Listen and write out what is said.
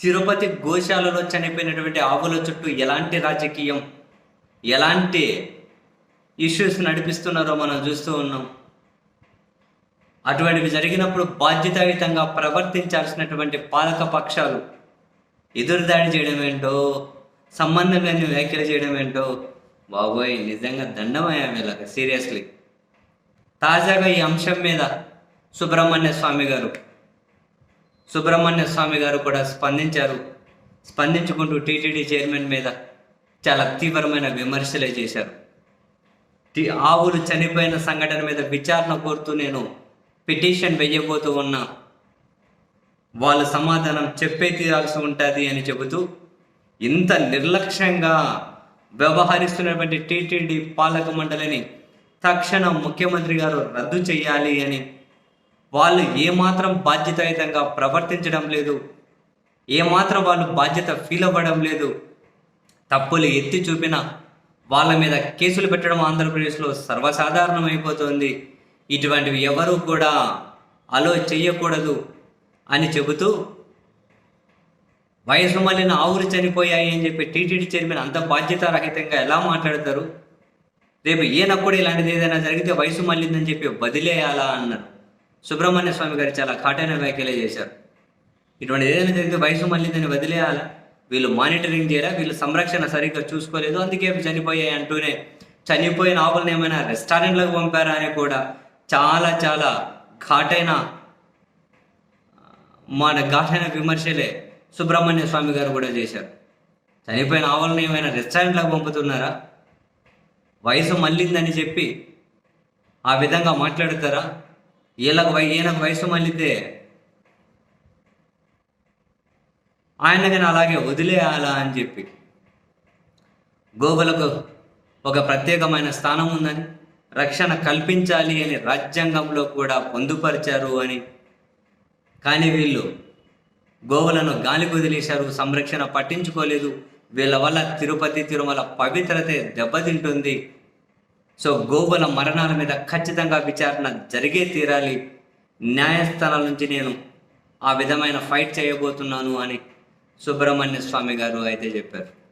తిరుపతి గోశాలలో చనిపోయినటువంటి ఆవుల చుట్టూ ఎలాంటి రాజకీయం ఎలాంటి ఇష్యూస్ నడిపిస్తున్నారో మనం చూస్తూ ఉన్నాం. అటువంటివి జరిగినప్పుడు బాధ్యతాయుతంగా ప్రవర్తించాల్సినటువంటి పాలక పక్షాలు ఎదురుదాడి చేయడం ఏంటో సంబంధం లేని వ్యాఖ్యలు చేయడం ఏంటో బాబోయ్ నిజంగా దండమయ్యా వీళ్ళకి సీరియస్లీ తాజాగా ఈ అంశం మీద సుబ్రహ్మణ్య స్వామి గారు సుబ్రహ్మణ్య స్వామి గారు కూడా స్పందించారు. స్పందించుకుంటూ టీటీడీ చైర్మన్ మీద చాలా తీవ్రమైన విమర్శలే చేశారు. ఆవులు చనిపోయిన సంఘటన మీద విచారణ కోరుతూ నేను పిటిషన్ వెయ్యబోతూ ఉన్నా వాళ్ళు సమాధానం చెప్పే తీరాల్సి ఉంటుంది అని చెబుతూ ఇంత నిర్లక్ష్యంగా వ్యవహరిస్తున్నటువంటి టీటీడీ పాలక మండలిని తక్షణం ముఖ్యమంత్రి గారు రద్దు చేయాలి అని వాళ్ళు ఏమాత్రం బాధ్యతాయుతంగా ప్రవర్తించడం లేదు ఏమాత్రం వాళ్ళు బాధ్యత ఫీల్ అవ్వడం లేదు. తప్పులు ఎత్తి చూపిన వాళ్ళ మీద కేసులు పెట్టడం ఆంధ్రప్రదేశ్లో సర్వసాధారణమైపోతుంది. ఇటువంటివి ఎవరు కూడా అలో చెయ్యకూడదు అని చెబుతూ వయసు మళ్ళిన ఆవులు చనిపోయాయి అని చెప్పి టీటీడీ చైర్మన్ అంత బాధ్యతారహితంగా ఎలా మాట్లాడతారు? రేపు ఏనప్పుడు ఇలాంటిది ఏదైనా జరిగితే వయసు మళ్ళిందని చెప్పి వదిలేయాలా అన్నారు. సుబ్రహ్మణ్య స్వామి గారు చాలా ఘాటైన వ్యాఖ్యలే చేశారు. ఇటువంటి ఏదైనా జరిగితే వయసు మళ్ళీ దాన్ని వదిలేయాలా? వీళ్ళు మానిటరింగ్ చేయరా? వీళ్ళు సంరక్షణ సరిగ్గా చూసుకోలేదు. అందుకే చనిపోయాయి అంటూనే చనిపోయిన ఆవులను ఏమైనా రెస్టారెంట్లకు పంపారా అని కూడా చాలా చాలా ఘాటైన మన ఘాటైన విమర్శలే సుబ్రహ్మణ్య స్వామి గారు కూడా చేశారు. చనిపోయిన ఆవులను ఏమైనా రెస్టారెంట్లకు పంపుతున్నారా? వయసు మళ్ళిందని చెప్పి ఆ విధంగా మాట్లాడతారా? ఈయనకు ఈయనకు వయసు మళ్ళితే ఆయనకి అలాగే వదిలేయాలా అని చెప్పి గోవులకు ఒక ప్రత్యేకమైన స్థానం ఉందని రక్షణ కల్పించాలి అని రాజ్యాంగంలో కూడా పొందుపరిచారు అని. కానీ వీళ్ళు గోవులను గాలికి వదిలేశారు సంరక్షణ పట్టించుకోలేదు. వీళ్ళ వల్ల తిరుపతి తిరుమల పవిత్రతే దెబ్బతింటుంది. సో గోవుల మరణాల మీద ఖచ్చితంగా విచారణ జరిగే తీరాలి. న్యాయస్థానాల నుంచి నేను ఆ విధమైన ఫైట్ చేయబోతున్నాను అని సుబ్రహ్మణ్య స్వామి గారు అయితే చెప్పారు.